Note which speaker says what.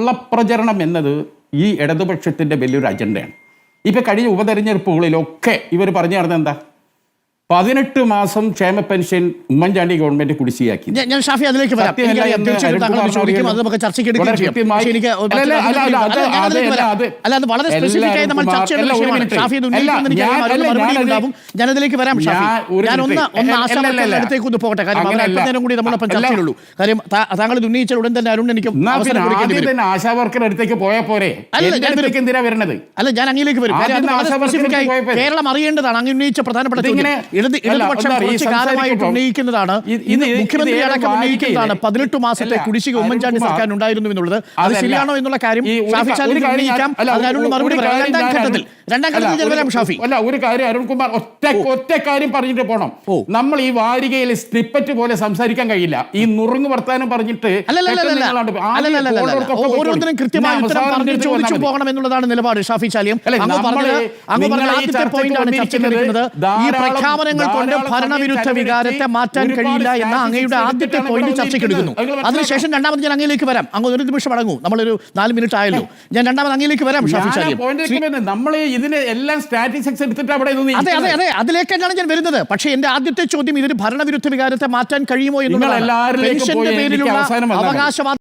Speaker 1: കള്ളപ്രചരണം എന്നത് ഈ ഇടതുപക്ഷത്തിന്റെ വലിയൊരു അജണ്ടയാണ്. ഇപ്പൊ കഴിഞ്ഞ ഉപതെരഞ്ഞെടുപ്പുകളിലൊക്കെ ഇവർ പറഞ്ഞു നടന്നത് എന്താ? പതിനെട്ട് മാസം ക്ഷേമ പെൻഷൻ ഉമ്മൻചാണ്ടി ഗവൺമെന്റ് കുടിശ്ശിയാക്കി
Speaker 2: ഞാൻ- ഷാഫി അതിലേക്ക് വരാം. ചോദിക്കും അത്. നമുക്ക് ചർച്ചയ്ക്ക്
Speaker 1: അല്ല, അത്
Speaker 2: വളരെ
Speaker 1: എല്ലാവരും
Speaker 2: സ്പെസിഫിക് ആയി നമ്മൾ ചർച്ച ഞാനതിലേക്ക് വരാം ഷാഫി.
Speaker 1: ഞാൻ
Speaker 2: ഒന്ന്. ഒന്ന് ഒന്ന് പോകട്ടെ. കാര്യം അവർ. അല്പനേരം കൂടി നമ്മളൊപ്പം
Speaker 1: ചർച്ചയുള്ളൂ
Speaker 2: ചർച്ചയിലുള്ളൂ കാര്യം താങ്കൾ ഇത് ഉന്നയിച്ച ഉടൻ തന്നെ അരുൺ എനിക്ക്
Speaker 1: അടുത്തേക്ക് പോയാൽ പോരെ?
Speaker 2: അല്ല, ഞാൻ
Speaker 1: അടുത്തേക്ക് എന്തിനാ വരണത്?
Speaker 2: അല്ല ഞാൻ അങ്ങനെ വരും. കേരളം അറിയേണ്ടതാണ്. അങ്ങ് ഉന്നയിച്ച പ്രധാനപ്പെട്ട ഇടത് ഇടതുപക്ഷം കുറച്ച് കാലമായിട്ട് ഉന്നയിക്കുന്നതാണ്. ഇന്ന് മുഖ്യമന്ത്രി അടക്കം ഉന്നയിക്കുന്നതാണ് പതിനെട്ട് മാസത്തെ കുടിശ്ശിക ഉമ്മൻചാണ്ടി സർക്കാർ ഉണ്ടായിരുന്നു എന്നുള്ളത് അത് ശരിയാണോ എന്നുള്ള കാര്യം ഷാഫി ചാലിന് ഉന്നയിക്കാം മറുപടി രണ്ടാം ഘട്ടത്തിൽ. രണ്ടാം ഘട്ടത്തിൽ ഞാൻ ഷാഫി.
Speaker 1: അല്ല ഒരു കാര്യം അരുൺകുമാർ ഒറ്റ ഒറ്റ കാര്യം പറഞ്ഞിട്ട് പോണം. നമ്മൾ ഈ വാരികയിൽ സ്നിപ്പറ്റ് പോലെ സംസാരിക്കാൻ കഴിയില്ല. ഈ നുറുങ്ങ് വർത്താനം പറഞ്ഞിട്ട് ഓരോരുത്തരും
Speaker 2: കൃത്യമായി ചോദിച്ചു പോകണം എന്നുള്ളതാണ് നിലപാട് ഷാഫി ചാലിയം. അങ്ങ് പറഞ്ഞത് അങ്ങ് പറഞ്ഞ ആദ്യത്തെ പോയിന്റാണ് ചർച്ചയ്ക്ക് ഈ
Speaker 1: ധാരാളം-
Speaker 2: പ്രഖ്യാപനങ്ങൾ കൊണ്ട് ഭരണവിരുദ്ധ വികാരത്തെ മാറ്റാൻ കഴിയില്ല എന്ന അങ്ങയുടെ ആദ്യത്തെ പോയിന്റ് ചർച്ചയ്ക്ക് എടുക്കുന്നു അതിനുശേഷം രണ്ടാമത് ഞാൻ അങ്ങയിലേക്ക് വരാം. അങ്ങ് ഒരു നിമിഷം അടങ്ങൂ. നമ്മളൊരു നാല് മിനിറ്റ് ആയല്ലോ. ഞാൻ രണ്ടാമത് അങ്ങയിലേക്ക് വരാം
Speaker 1: നമ്മൾ ഇതിന് എല്ലാം സ്റ്റാറ്റിസ്റ്റിക്സ് എടുത്തിട്ട് അവിടെ
Speaker 2: അതെ അതെ അതിലേക്കാണ് ഞാൻ വരുന്നത്. പക്ഷേ എന്റെ ആദ്യത്തെ ചോദ്യം ഇതിന് ഭരണവിരുദ്ധ വികാരത്തെ മാറ്റാൻ കഴിയുമോ
Speaker 1: എന്നുള്ള.
Speaker 2: അവകാശവാദ